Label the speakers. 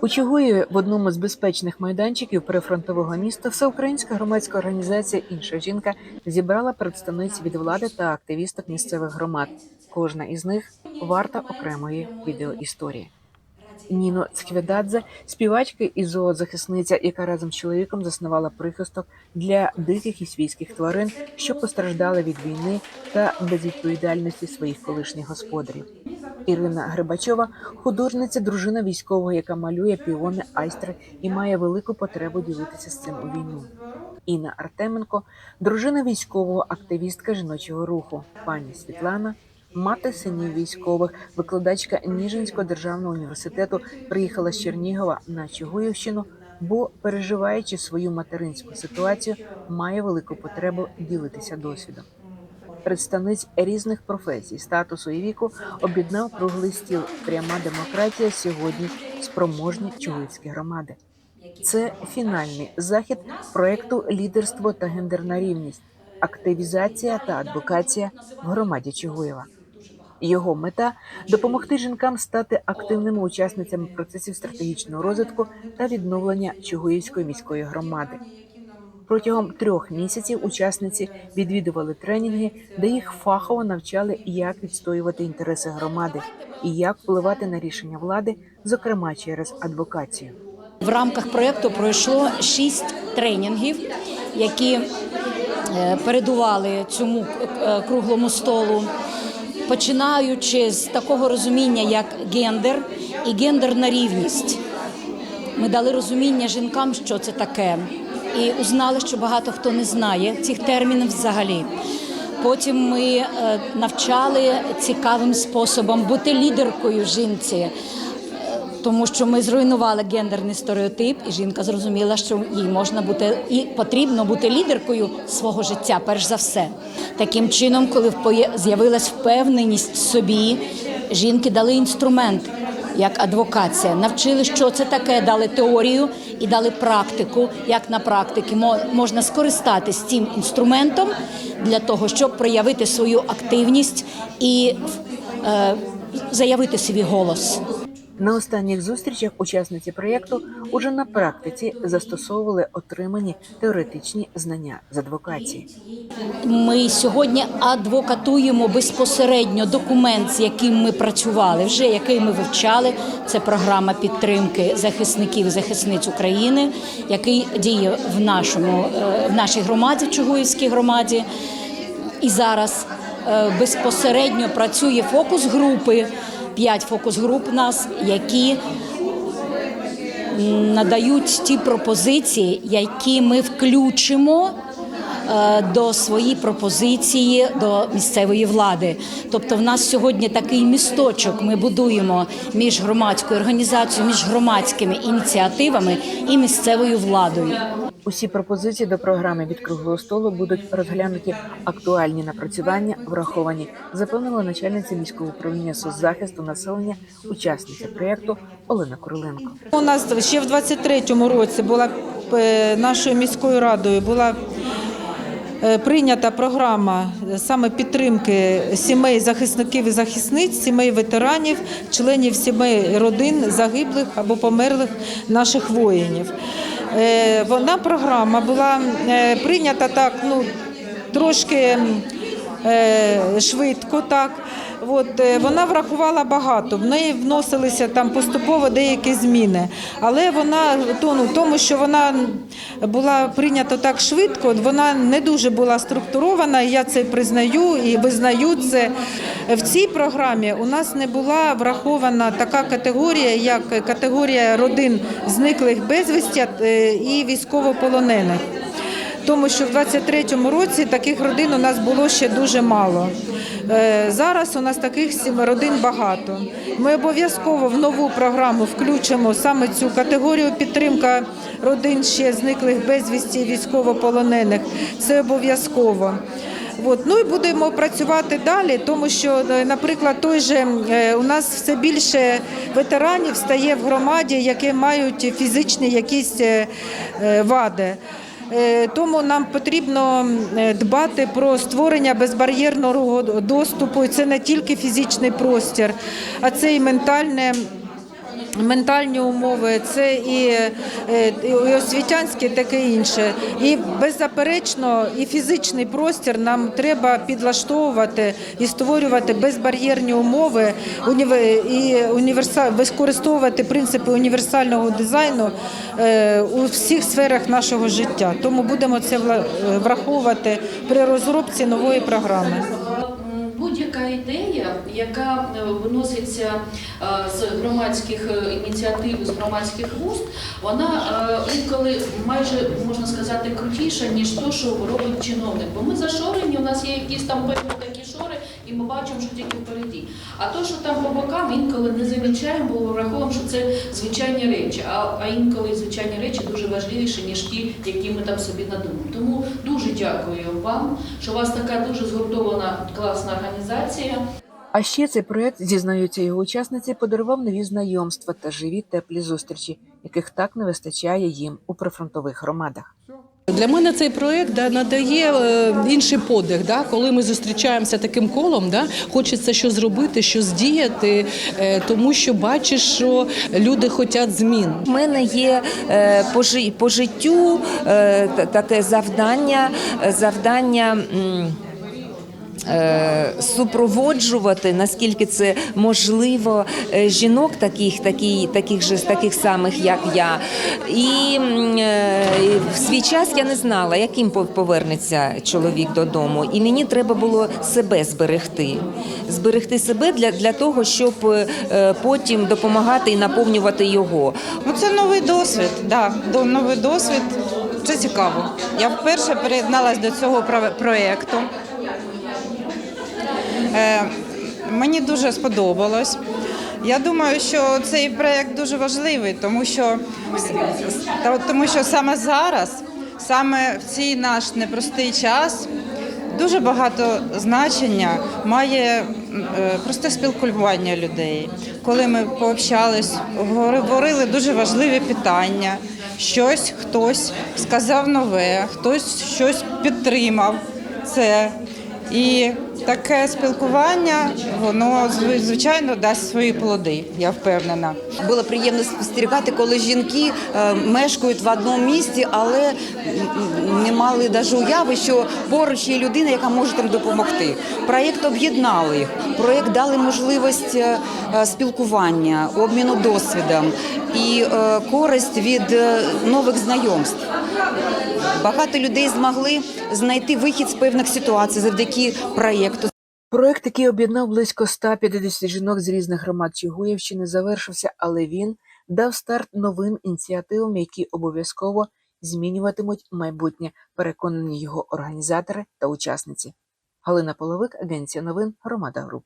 Speaker 1: У Чугуєві в одному з безпечних майданчиків прифронтового міста всеукраїнська громадська організація Інша жінка зібрала представниць від влади та активісток місцевих громад. Кожна із них варта окремої відеоісторії. Ніно Цхведадзе, співачка і зоозахисниця, яка разом з чоловіком заснувала прихисток для диких і свійських тварин, що постраждали від війни та безвідповідальності своїх колишніх господарів. Ірина Грибачова художниця, дружина військового, яка малює піони, айстри і має велику потребу ділитися з цим у війну. Інна Артеменко, дружина військового, активістка жіночого руху, пані Світлана, мати синів військових, викладачка Ніжинського державного університету, приїхала з Чернігова на Чугуївщину, бо, переживаючи свою материнську ситуацію, має велику потребу ділитися досвідом. Представниць різних професій, статусу і віку об'єднав круглий стіл Пряма демократія сьогодні спроможні чугуївські громади. Це фінальний захід проекту Лідерство та гендерна рівність, активізація та адвокація в громаді Чугуєва. Його мета допомогти жінкам стати активними учасницями процесів стратегічного розвитку та відновлення Чугуївської міської громади. Протягом трьох місяців учасниці відвідували тренінги, де їх фахово навчали, як відстоювати інтереси громади і як впливати на рішення влади, зокрема через адвокацію.
Speaker 2: В рамках проєкту пройшло шість тренінгів, які е, передували цьому е, круглому столу, починаючи з такого розуміння, як гендер і гендерна рівність. Ми дали розуміння жінкам, що це таке, і узнали, що багато хто не знає цих термінів взагалі. Потім ми е, навчали цікавим способом бути лідеркою жінці тому що ми зруйнували гендерний стереотип, і жінка зрозуміла, що їй можна бути і потрібно бути лідеркою свого життя, перш за все. Таким чином, коли з'явилась впевненість в собі, жінки дали інструмент. Як адвокація, навчили, що це таке, дали теорію і дали практику, як на практиці мо- можна скористатись цим інструментом для того, щоб проявити свою активність і е, заявити свій голос.
Speaker 1: На останніх зустрічах учасниці проєкту уже на практиці застосовували отримані теоретичні знання з адвокації.
Speaker 2: Ми сьогодні адвокатуємо безпосередньо документ, з яким ми працювали, вже який ми вивчали. Це програма підтримки захисників захисниць України, який діє в нашому е, в нашій громаді, в Чугуївській громаді. І зараз е, безпосередньо працює фокус групи, п'ять фокус груп нас, які надають ті пропозиції, які ми включимо е, до свої пропозиції до місцевої влади. Тобто, в нас сьогодні такий місточок. Ми будуємо між громадською організацією, між громадськими ініціативами і місцевою владою.
Speaker 1: Усі пропозиції до програми від круглого столу будуть розглянуті актуальні напрацювання, враховані, запевнила начальниця міського управління соцзахисту населення, учасниця проєкту Олена Куриленко.
Speaker 3: У нас ще в 23-му році була е, нашою міською радою була е, прийнята програма саме підтримки сімей захисників і захисниць, сімей ветеранів, членів сімей родин загиблих або померлих наших воїнів. Е, Вона програма була е, прийнята так, ну трошки швидко так. От, е, вона врахувала багато, в неї вносилися там поступово деякі зміни. Але вона ну, тому, що вона була прийнята так швидко, вона не дуже була структурована, я це признаю і визнаю це. В цій програмі у нас не була врахована така категорія, як категорія родин зниклих безвісті е, і військовополонених тому що в 23-му році таких родин у нас було ще дуже мало. Е, Зараз у нас таких родин багато. Ми обов'язково в нову програму включимо саме цю категорію підтримка родин ще зниклих безвісті військовополонених. Це обов'язково. От. Ну і будемо працювати далі, тому що, е, наприклад, той же е, у нас все більше ветеранів стає в громаді, які мають фізичні якісь вади. Е, Тому нам потрібно е, дбати про створення безбар'єрного доступу. І це не тільки фізичний простір, а це і ментальне ментальні умови, це і, е, і освітянське, таке інше. І беззаперечно, і фізичний простір нам треба підлаштовувати і створювати безбар'єрні умови, і універса... використовувати принципи універсального дизайну е, у всіх сферах нашого життя. Тому будемо це е, враховувати при розробці нової програми.
Speaker 4: Будь-яка ідея, яка е, виноситься е, з громадських е, ініціатив, з громадських вуст, вона інколи майже можна сказати крутіша, ніж то, що робить чиновник. Бо ми зашорені, у нас є якісь там певні і ми бачимо, що тільки впереді. А то, що там по бокам, інколи не замічаємо, бо враховуємо, що це звичайні речі. А, а інколи звичайні речі дуже важливіші, ніж ті, які ми там собі надумаємо. Тому дуже дякую вам, що у вас така дуже згуртована класна організація.
Speaker 1: А ще цей проект, зізнаються його учасниці, подарував нові знайомства та живі теплі зустрічі, яких так не вистачає їм у прифронтових громадах.
Speaker 5: Для мене цей проект да, надає е, інший подих. Да, коли ми зустрічаємося таким колом, да, хочеться що зробити, що здіяти, е, тому що бачиш, що люди хочуть змін.
Speaker 6: У мене є е, по, жи- по життю та- таке завдання, завдання. Е, Супроводжувати наскільки це можливо е, жінок, таких, такі, таких же таких самих, як я. І е, в свій час я не знала, яким пов- повернеться чоловік додому. І мені треба було себе зберегти. Зберегти себе для, для того, щоб потім допомагати і наповнювати його.
Speaker 7: Ну, це новий досвід, да, новий досвід. Це цікаво. Я вперше приєдналась до цього про- проєкту. Е, мені дуже сподобалось. Я думаю, що цей проєкт дуже важливий, тому що, тому що саме зараз, саме в цей наш непростий час, дуже багато значення має е, просте спілкування людей. Коли ми пообщались, говорили дуже важливі питання. Щось хтось сказав нове, хтось щось підтримав це. І таке спілкування, воно звичайно дасть свої плоди, я впевнена.
Speaker 8: Було приємно спостерігати, коли жінки е, мешкають в одному місті, але не мали навіть уяви, що поруч є людина, яка може там допомогти. Проєкт об'єднав їх. Проєкт дали можливість е, е, спілкування, обміну досвідом і е, користь від е, нових знайомств. Багато людей змогли знайти вихід з певних ситуацій завдяки проєкту.
Speaker 1: Проект, який об'єднав близько 150 жінок з різних громад Чугуївщини, завершився, але він дав старт новим ініціативам, які обов'язково змінюватимуть майбутнє, переконані його організатори та учасниці. Галина Половик, Агенція новин, Громада Груп.